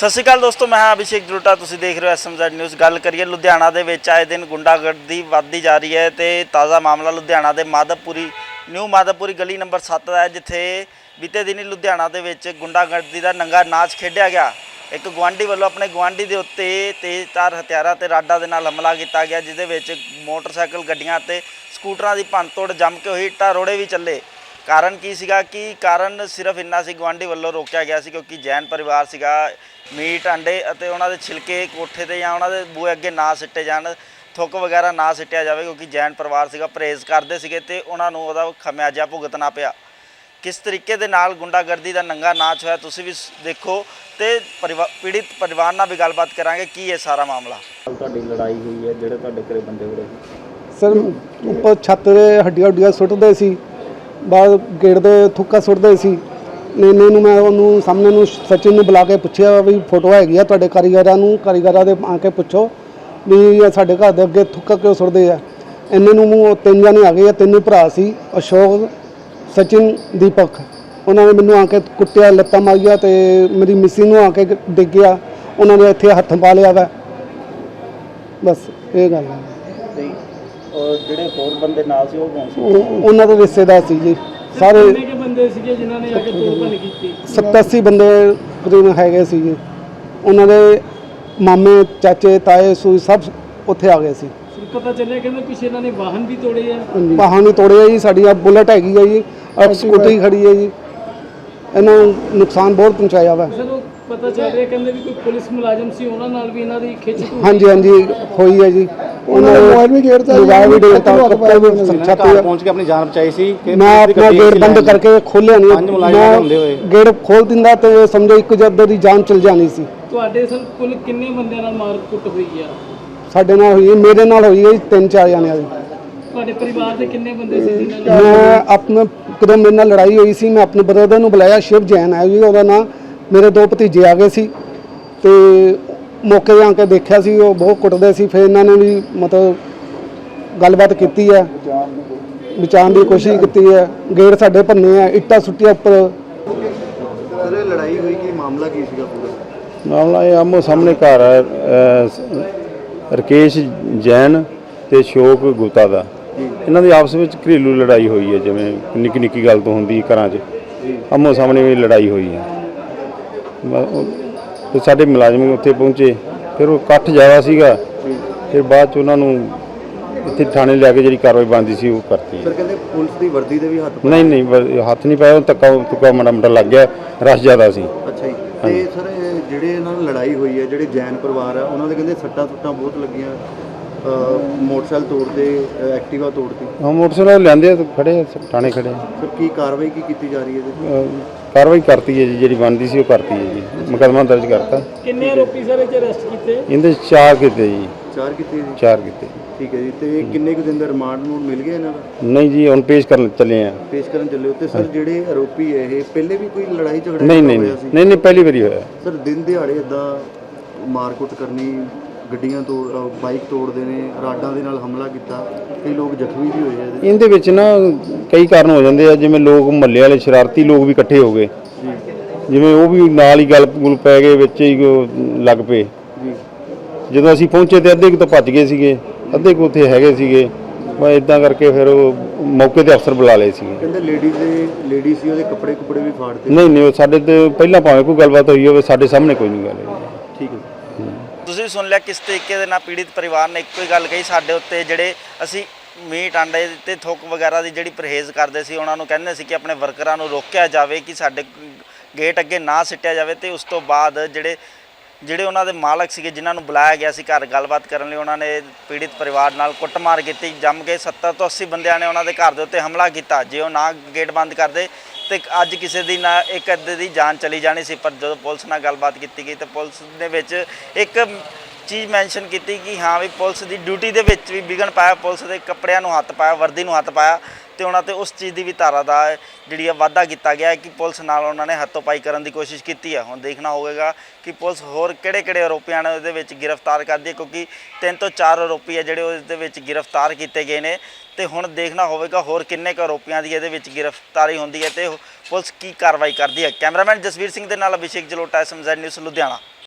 ਸਤਿ ਸ਼੍ਰੀ ਅਕਾਲ ਦੋਸਤੋ, ਮੈਂ ਹਾਂ ਅਭਿਸ਼ੇਕ ਜਲੋਟਾ, ਤੁਸੀਂ ਦੇਖ ਰਹੇ ਹੋ ਐਸਐਮਜ਼ੈਡ ਨਿਊਜ਼ ਗੱਲ ਕਰੀਏ ਲੁਧਿਆਣਾ ਦੇ ਵਿੱਚ, ਆਏ ਦਿਨ ਗੁੰਡਾਗਰਦੀ ਵੱਧਦੀ ਜਾ ਰਹੀ ਹੈ ਤੇ ਤਾਜ਼ਾ ਮਾਮਲਾ ਲੁਧਿਆਣਾ ਦੇ ਮਾਧਵਪੁਰੀ, ਨਿਊ ਮਾਧਵਪੁਰੀ ਗਲੀ ਨੰਬਰ 7 ਦਾ ਹੈ, ਜਿੱਥੇ ਬੀਤੇ ਦਿਨੀ ਲੁਧਿਆਣਾ ਦੇ ਵਿੱਚ ਗੁੰਡਾਗਰਦੀ ਦਾ ਨੰਗਾ ਨਾਚ ਖੇਡਿਆ ਗਿਆ। ਇੱਕ ਗਵਾਂਢੀ ਵੱਲੋਂ ਆਪਣੇ ਗਵਾਂਢੀ ਦੇ ਉੱਤੇ ਤੇਜ਼ਧਾਰ ਹਥਿਆਰਾਂ ਤੇ ਰਾਡਾਂ ਦੇ ਨਾਲ ਹਮਲਾ ਕੀਤਾ ਗਿਆ, ਜਿਹਦੇ ਵਿੱਚ ਮੋਟਰਸਾਈਕਲ, ਗੱਡੀਆਂ ਤੇ ਸਕੂਟਰਾਂ ਦੀ ਭੰਨਤੋੜ ਜੰਮ ਕੇ ਹੋਈ, ਇੱਟਾਂ ਰੋੜੇ ਵੀ ਚੱਲੇ। ਕਾਰਨ ਕੀ ਸੀਗਾ? ਕਿ ਕਾਰਨ ਸਿਰਫ ਇੰਨਾ ਸੀ? ਗਵਾਂਢੀ ਵੱਲੋਂ ਰੋਕਿਆ ਗਿਆ ਸੀ ਕਿਉਂਕਿ ਜੈਨ ਪਰਿਵਾਰ ਸੀਗਾ ਮੀਟ ਅੰਡੇ ਅਤੇ ਉਹਨਾਂ ਦੇ ਛਿਲਕੇ ਕੋਠੇ ਤੇ ਜਾਂ ਉਹਨਾਂ ਦੇ ਬੂਹੇ ਅੱਗੇ ਨਾ ਸਿੱਟੇ ਜਾਣ ਥੁੱਕ ਵਗੈਰਾ ਨਾ ਸਿੱਟਿਆ ਜਾਵੇ ਕਿਉਂਕਿ ਜੈਨ ਪਰਿਵਾਰ ਸੀਗਾ ਪਰਹੇਜ਼ ਕਰਦੇ ਸੀਗੇ ਤੇ ਉਹਨਾਂ ਨੂੰ ਉਹਦਾ ਖਮਿਆਜਾ ਭੁਗਤਣਾ ਪਿਆ। ਕਿਸ ਤਰੀਕੇ ਦੇ ਨਾਲ ਗੁੰਡਾਗਰਦੀ ਦਾ ਨੰਗਾ ਨਾਚ ਹੋਇਆ ਤੁਸੀਂ ਵੀ ਦੇਖੋ ਤੇ ਪੀੜਿਤ ਪਰਿਵਾਰ ਨਾਲ ਵੀ ਗੱਲਬਾਤ ਕਰਾਂਗੇ ਕੀ ਹੈ ਸਾਰਾ ਮਾਮਲਾ? ਤੁਹਾਡੀ ਲੜਾਈ ਹੋਈ ਹੈ ਜਿਹੜੇ ਤੁਹਾਡੇ ਘਰੇ ਬੰਦੇ ਰਹੇ ਸਰ ਉੱਪਰ ਛੱਤ ਦੇ ਹੱਡੀਆਂ ਹੱਡੀਆਂ ਸੁੱਟਦੇ ਸੀ ਬਾਹਰ ਗੇਟ ਦੇ ਥੁੱਕਾ ਸੁੱਟਦੇ ਸੀ। ਨੇਨੇ ਨੂੰ ਮੈਂ ਉਹਨੂੰ ਸਾਹਮਣੇ ਨੂੰ ਸਚਿਨ ਨੂੰ ਬੁਲਾ ਕੇ ਪੁੱਛਿਆ ਵੀ ਫੋਟੋ ਹੈਗੀ ਆ ਤੁਹਾਡੇ ਕਾਰੀਗਰਾਂ ਨੂੰ ਕਾਰੀਗਰਾਂ ਦੇ ਆ ਕੇ ਪੁੱਛੋ ਵੀ ਇਹ ਸਾਡੇ ਘਰ ਦੇ ਅੱਗੇ ਥੁੱਕਾ ਕਿਉਂ ਸੁੱਟਦੇ ਆ? ਇੰਨੇ ਨੂੰ ਉਹ ਤਿੰਨ ਜਣੇ ਆ ਗਏ ਆ ਤਿੰਨ ਭਰਾ ਸੀ ਅਸ਼ੋਕ ਸਚਿਨ ਦੀਪਕ। ਉਹਨਾਂ ਨੇ ਮੈਨੂੰ ਆ ਕੇ ਕੁੱਟਿਆ ਲੱਤਾਂ ਮਾਰੀਆਂ ਤੇ ਮੇਰੀ ਮਿਸੀ ਨੂੰ ਆ ਕੇ ਡਿੱਗਿਆ। ਉਹਨਾਂ ਨੇ ਇੱਥੇ ਹੱਥ ਪਾ ਲਿਆ ਵਾ। ਬਸ ਇਹ ਗੱਲ ਹੈ ਤੇ ਔਰ ਜਿਹੜੇ ਹੋਰ ਬੰਦੇ ਨਾਲ ਸੀ ਉਹ ਕੌਣ ਸੀ? ਉਹ- ਉਹਨਾਂ ਦੇ ਰਿਸ਼ਤੇਦਾਰ ਸੀ ਜੀ। ਸਾਰੇ ਬੰਦੇ ਸੀਗੇ ਜਿਨ੍ਹਾਂ ਨੇ ਆ ਕੇ ਤੋੜ ਭੰਨ ਕੀਤੀ? 87 ਬੰਦੇ ਕਰੀਬ ਹੈਗੇ ਸੀ ਜੀ ਉਹਨਾਂ ਦੇ ਮਾਮੇ ਚਾਚੇ ਤਾਏ ਸੂਈ ਸਭ ਉੱਥੇ ਆ ਗਏ ਸੀ। ਪਤਾ ਚੱਲਿਆ ਕਹਿੰਦੇ ਕੁਛ ਇਹਨਾਂ ਨੇ ਵਾਹਨ ਵੀ ਤੋੜੇ ਆ? ਵਾਹਨ ਵੀ ਤੋੜੇ ਆ ਜੀ ਸਾਡੀ ਆ ਬੁਲਟ ਹੈਗੀ ਆ ਜੀ ਆ ਸਕੂਟੀ ਖੜੀ ਹੈ ਜੀ। ਇਹਨਾਂ ਨੂੰ ਨੁਕਸਾਨ ਬਹੁਤ ਪਹੁੰਚਾਇਆ ਵਾ। ਉਹ ਪਤਾ ਚੱਲ ਰਿਹਾ ਕਹਿੰਦੇ ਵੀ ਕੋਈ ਪੁਲਿਸ ਮੁਲਾਜ਼ਮ ਸੀ ਉਹਨਾਂ ਨਾਲ ਵੀ ਇਹਨਾਂ ਦੀ ਖਿੱਚ ਹਾਂਜੀ ਹਾਂਜੀ ਹੋਈ ਹੈ ਜੀ। ਉਹਨਾਂ ਨੇ ਮੋਬਾਈਲ ਵੀ ਗੇਰਤਾ ਮੋਬਾਈਲ ਵੀ ਗੇਰਤਾ ਕੱਪੜੇ ਵੀ ਛੱਤ ਘਰ ਪਹੁੰਚ ਕੇ ਆਪਣੀ ਜਾਨ ਬਚਾਈ ਸੀ ਕਿ ਮੈਂ ਪੁਲਿਸ ਦੀ ਆਪਣਾ ਗੱਡੀ ਗੇਟ ਵਿੱਚ ਬੰਦ ਲੈ ਕਰਕੇ ਖੋਲਿਆ ਨਹੀਂ ਪੰਜ ਮੁਲਾਜ਼ਮ ਹੁੰਦੇ ਹੋਏ। ਗੇਟ ਖੋਲ ਦਿੰਦਾ ਤੇ ਸਮਝੋ ਇੱਕ ਜੱਦ ਦੀ ਜਾਨ ਚਲ ਜਾਣੀ ਸੀ। ਤੁਹਾਡੇ ਸਰ ਕੁੱਲ ਕਿੰਨੇ ਬੰਦਿਆਂ ਨਾਲ ਮਾਰ ਕੁੱਟ ਹੋਈ ਆ? ਸਾਡੇ ਨਾਲ ਹੋਈ ਮੇਰੇ ਨਾਲ ਹੋਈ ਹੈ ਤਿੰਨ ਚਾਰ ਜਣਿਆਂ ਦੀ। ਤੁਹਾਡੇ ਪਰਿਵਾਰ ਦੇ ਕਿੰਨੇ ਬੰਦੇ ਸੀ ਜਿਨ੍ਹਾਂ ਨੇ ਮੈਂ ਆਪਣੇ ਕਦੋਂ ਮੇਰੇ ਨਾਲ ਲੜਾਈ ਹੋਈ ਸੀ ਮੈਂ ਆਪਣੇ ਬ੍ਰਦਰ ਨੂੰ ਬੁਲਾਇਆ ਸ਼ਿਵ ਜੈਨ ਹੈ ਜੀ ਉਹਦਾ ਨਾਂ ਮੇਰੇ ਦੋ ਭਤੀਜੇ ਆ ਗਏ ਸੀ। ਤੇ ਮੌਕੇ 'ਤੇ ਆ ਕੇ ਦੇਖਿਆ ਸੀ ਉਹ ਬਹੁਤ ਕੁੱਟਦੇ ਸੀ ਫਿਰ ਇਹਨਾਂ ਨੇ ਵੀ ਮਤਲਬ ਗੱਲਬਾਤ ਕੀਤੀ ਹੈ। ਬਚਾਉਣ ਦੀ ਕੋਸ਼ਿਸ਼ ਕੀਤੀ ਹੈ। ਗੇਟ ਸਾਡੇ ਭੰਨੇ ਆ ਇੱਟਾਂ ਸੁੱਟੀਆਂ ਉੱਪਰ। ਸਰ ਇਹ ਲੜਾਈ ਹੋਈ ਕੀ? ਮਾਮਲਾ ਕੀ ਸੀਗਾ ਪੂਰਾ? ਮਾਮਲਾ ਇਹ ਆਮੋ ਸਾਹਮਣੇ ਘਰ ਹੈ ਅਹ, ਸ- ਰਕੇਸ਼ ਜੈਨ ਤੇ ਸ਼ੋਕ ਗੁਪਤਾ ਦਾ। ਇਹਨਾਂ ਦੀ ਆਪਸ ਵਿੱਚ ਘਰੇਲੂ ਲੜਾਈ ਹੋਈ ਹੈ ਜਿਵੇਂ ਨਿੱਕੀ ਨਿੱਕੀ ਗੱਲ ਤੋਂ ਹੁੰਦੀ ਘਰਾਂ 'ਚ। ਆਮੋ ਸਾਹਮਣੇ ਵੀ ਲੜਾਈ ਹੋਈ ਹੈ। ਮ- ਉਹ- ਤੇ ਸਾਡੇ ਮੁਲਾਜ਼ਮ ਉੱਥੇ ਪਹੁੰਚੇ। ਫਿਰ ਉਹ ਇਕੱਠ ਜ਼ਿਆਦਾ ਸੀਗਾ। ਫਿਰ ਬਾਅਦ 'ਚ ਉਹਨਾਂ ਨੂੰ ਇੱਥੇ ਥਾਣੇ ਲਿਆ ਕੇ ਜਿਹੜੀ ਕਾਰਵਾਈ ਬਣਦੀ ਸੀ ਉਹ ਕਰਤੀ। ਸਰ ਕਹਿੰਦੇ ਪੁਲਿਸ ਦੀ ਵਰਦੀ ਦੇ ਵੀ ਹੱਥ ਨਹੀਂ ਨਹੀਂ ਹੱਥ ਨਹੀਂ ਪਾਇਆ ਉਹ ਧੱਕਾ ਧੁੱਕਾ ਮਾੜਾ ਮੋਟਾ ਲੱਗ ਗਿਆ ਰਸ਼ ਜ਼ਿਆਦਾ ਸੀ। ਅੱਛਾ ਜੀ। ਤੇ ਸਰ ਇਹ ਜਿਹੜੇ ਇਹਨਾਂ ਨਾਲ ਲੜਾਈ ਹੋਈ ਹੈ ਜਿਹੜੇ ਜੈਨ ਪਰਿਵਾਰ ਆ ਉਹਨਾਂ ਦੇ ਕਹਿੰਦੇ ਸੱਟਾਂ ਸੁੱਟਾਂ ਬਹੁਤ ਲੱਗੀਆਂ। ਮੋਟਰਸਾਈਕਲ ਤੋੜਦੇ ਐਕਟਿਵਾ ਤੋੜਦੀ ਹਾਂ ਮੋਟਰਸਾਈਕਲ ਲੈਂਦੇ ਆ ਤੇ ਖੜੇ ਆ, ਥਾਣੇ ਖੜੇ ਆ। ਸਰ ਕੀ ਕਾਰਵਾਈ ਕੀ ਕੀਤੀ ਜਾ ਰਹੀ ਹੈ ਜੀ ਅਹ ਕਾਰਵਾਈ ਕਰਤੀ ਹੈ ਜੀ ਜਿਹੜੀ ਬਣਦੀ ਸੀ ਉਹ ਕਰਤੀ ਹੈ ਜੀ। ਮੁਕੱਦਮਾ ਦਰਜ ਕਰਤਾ। ਕਿੰਨੇ ਆਰੋਪੀ ਸਰ ਇਹ ਚ ਅਰੈਸਟ ਕੀਤੇ? ਇਹਦੇ 'ਚ ਚਾਰ ਕੀਤੇ ਜੀ। ਚਾਰ ਕੀਤੀ ਜੀ? ਚਾਰ ਕੀਤੇ। ਠੀਕ ਹੈ ਜੀ ਤੇ ਕਿੰਨੇ ਕੁ ਦਿਨ ਦਾ ਰਿਮਾਂਡ ਨੂੰ ਮਿਲ ਗਿਆ ਇਹਨਾਂ ਦਾ? ਨਹੀਂ ਜੀ ਹੁਣ ਪੇਸ਼ ਕਰਨ ਚੱਲੇ ਆ। ਪੇਸ਼ ਕਰਨ ਚੱਲੇ ਹੋ ਤੇ ਸਰ ਜਿਹੜੇ ਆਰੋਪੀ ਹੈ ਇਹ ਪਹਿਲੇ ਵੀ ਕੋਈ ਲੜਾਈ ਝਗੜਾ ਨਹੀਂ ਨਹੀਂ ਹੋਇਆ ਨਹੀਂ। ਸੀ? ਨਹੀਂ ਨਹੀਂ ਪਹਿਲੀ ਵਾਰੀ ਹੋਇਆ। ਸਰ ਦਿਨ ਦਿਹਾੜੇ ਇਦਾਂ ਮਾਰਕੁੱਟ ਕਰਨੀ ਗੱਡੀਆਂ ਤੋੜ ਬਾਈਕ ਤੋੜਦੇ ਨੇ ਰਾਡਾਂ ਦੇ ਨਾਲ ਹਮਲਾ ਕੀਤਾ ਕਈ ਲੋਕ ਜ਼ਖਮੀ ਵੀ ਹੋਏ ਆ ਇਹਦੇ। ਇਹਦੇ ਵਿੱਚ ਨਾ ਕਈ ਕਾਰਨ ਹੋ ਜਾਂਦੇ ਆ ਜਿਵੇਂ ਲੋਕ ਮਹੱਲੇ ਵਾਲੇ ਸ਼ਰਾਰਤੀ ਲੋਕ ਵੀ ਇਕੱਠੇ ਹੋ ਗਏ। ਜਿਵੇਂ ਉਹ ਵੀ ਨਾਲ ਹੀ ਗੱਲ ਗੁਲ ਪੈ ਗਏ ਵਿੱਚ ਹੀ ਲੱਗ ਪਏ। ਜਦੋਂ ਅਸੀਂ ਪਹੁੰਚੇ ਤੇ ਅੱਧੇ ਕੁ ਤਾਂ ਭੱਜ ਗਏ ਸੀਗੇ ਅੱਧੇ ਕੁ ਉੱਥੇ ਹੈਗੇ ਸੀਗੇ। ਬਸ ਇਦਾਂ ਕਰਕੇ ਫਿਰ ਉਹ ਮੌਕੇ ਤੇ ਅਫਸਰ ਬੁਲਾ ਲਏ ਸੀਗੇ। ਕਹਿੰਦੇ ਲੇਡੀਜ਼ ਦੇ ਲੇਡੀ ਸੀ ਉਹਦੇ ਕੱਪੜੇ ਕੁਪੜੇ ਵੀ ਫਾੜਦੇ ਨਹੀਂ ਨਹੀਂ ਉਹ ਸਾਡੇ ਤੇ ਪਹਿਲਾਂ ਭਾਵੇਂ ਕੋਈ ਗੱਲਬਾਤ ਹੋਈ ਹੋਵੇ ਸਾਡੇ ਸਾਹਮਣੇ ਕੋਈ ਨਹੀਂ ਗੱਲ ਤੁਸੀਂ ਸੁਣ ਲਿਆ, ਕਿਸ ਤਰੀਕੇ ਦੇ ਨਾਲ ਪੀੜਿਤ ਪਰਿਵਾਰ ਨੇ ਇੱਕੋ ਹੀ ਗੱਲ ਕਹੀ, ਸਾਡੇ ਉੱਤੇ ਜਿਹੜੇ ਅਸੀਂ ਮੀਟ ਆਂਡੇ ਤੇ ਥੁੱਕ ਵਗੈਰਾ ਦੀ ਜਿਹੜੀ ਪਰਹੇਜ਼ ਕਰਦੇ ਸੀ, ਉਹਨਾਂ ਨੂੰ ਕਹਿੰਦੇ ਸੀ ਕਿ ਆਪਣੇ ਵਰਕਰਾਂ ਨੂੰ ਰੋਕਿਆ ਜਾਵੇ, ਕਿ ਸਾਡੇ ਗੇਟ ਅੱਗੇ ਨਾ ਸਿੱਟਿਆ ਜਾਵੇ ਤੇ ਉਸ ਤੋਂ ਬਾਅਦ ਜਿਹੜੇ ਜਿਹੜੇ ਉਹਨਾਂ ਦੇ ਮਾਲਕ ਸੀਗੇ, ਜਿਨ੍ਹਾਂ ਨੂੰ ਬੁਲਾਇਆ ਗਿਆ ਸੀ ਘਰ ਗੱਲਬਾਤ ਕਰਨ ਲਈ, ਉਹਨਾਂ ਨੇ ਪੀੜਿਤ ਪਰਿਵਾਰ ਨਾਲ ਕੁੱਟਮਾਰ ਕੀਤੀ, ਜੰਮ ਕੇ 70 ਤੋਂ 80 ਬੰਦਿਆਂ ਨੇ ਉਹਨਾਂ ਦੇ ਘਰ ਦੇ ਉੱਤੇ ਹਮਲਾ ਕੀਤਾ। ਜੇ ਉਹ ਨਾ ਗੇਟ ਬੰਦ ਕਰਦੇ ਤੇ ਅੱਜ ਕਿਸੇ ਦੀ ਨਾ ਇੱਕ ਅੱਧੇ ਦੀ ਜਾਨ ਚਲੀ ਜਾਣੀ ਸੀ, ਪਰ ਜਦੋਂ ਪੁਲਿਸ ਨਾਲ ਗੱਲਬਾਤ ਕੀਤੀ ਗਈ ਤੇ ਪੁਲਿਸ ਦੇ ਵਿੱਚ ਇੱਕ ਚੀਜ਼ ਮੈਂਸ਼ਨ ਕੀਤੀ ਕਿ ਹਾਂ ਵੀ ਪੁਲਿਸ ਦੀ ਡਿਊਟੀ ਦੇ ਵਿੱਚ ਵੀ ਵਿਗਨ ਪਾਇਆ, ਪੁਲਿਸ ਦੇ ਕੱਪੜਿਆਂ ਨੂੰ ਹੱਥ ਪਾਇਆ, ਵਰਦੀ ਨੂੰ ਹੱਥ ਪਾਇਆ ਤੇ ਉਹਨਾਂ ਤੇ ਉਸ ਚੀਜ਼ ਦੀ ਵੀ ਧਾਰਾ ਦਾ ਜਿਹੜੀ ਆ ਵਾਅਦਾ ਕੀਤਾ ਗਿਆ ਹੈ ਕਿ ਪੁਲਿਸ ਨਾਲ ਉਹਨਾਂ ਨੇ ਹੱਥੋਂ-ਪਾਈ ਕਰਨ ਦੀ ਕੋਸ਼ਿਸ਼ ਕੀਤੀ ਹੈ ਹੁਣ ਦੇਖਣਾ ਹੋਵੇਗਾ ਕਿ ਪੁਲਿਸ ਹੋਰ ਕਿਹੜੇ-ਕਿਹੜੇ ਆਰੋਪੀਆਂ ਨੂੰ ਇਹਦੇ ਵਿੱਚ ਗ੍ਰਿਫਤਾਰ ਕਰਦੀ ਹੈ, ਕਿਉਂਕਿ ਤਿੰਨ ਤੋਂ ਚਾਰ ਆਰੋਪੀ ਹੈ ਜਿਹੜੇ ਉਸ ਦੇ ਵਿੱਚ ਗ੍ਰਿਫਤਾਰ ਕੀਤੇ ਗਏ ਨੇ ਤੇ ਹੁਣ ਦੇਖਣਾ ਹੋਵੇਗਾ ਹੋਰ ਕਿੰਨੇ ਕੁ ਆਰੋਪੀਆਂ ਦੀ ਇਹਦੇ ਵਿੱਚ ਗ੍ਰਿਫਤਾਰੀ ਹੁੰਦੀ ਹੈ ਤੇ ਪੁਲਿਸ ਕੀ ਕਾਰਵਾਈ ਕਰਦੀ ਹੈ। ਕੈਮਰਾਮੈਨ ਜਸਵੀਰ ਸਿੰਘ ਦੇ ਨਾਲ ਅਭਿਸ਼ੇਕ ਜਲੋਟਾ ਐਸਐਮਜ਼ੈਡ ਨਿਊਜ਼, ਲੁਧਿਆਣਾ।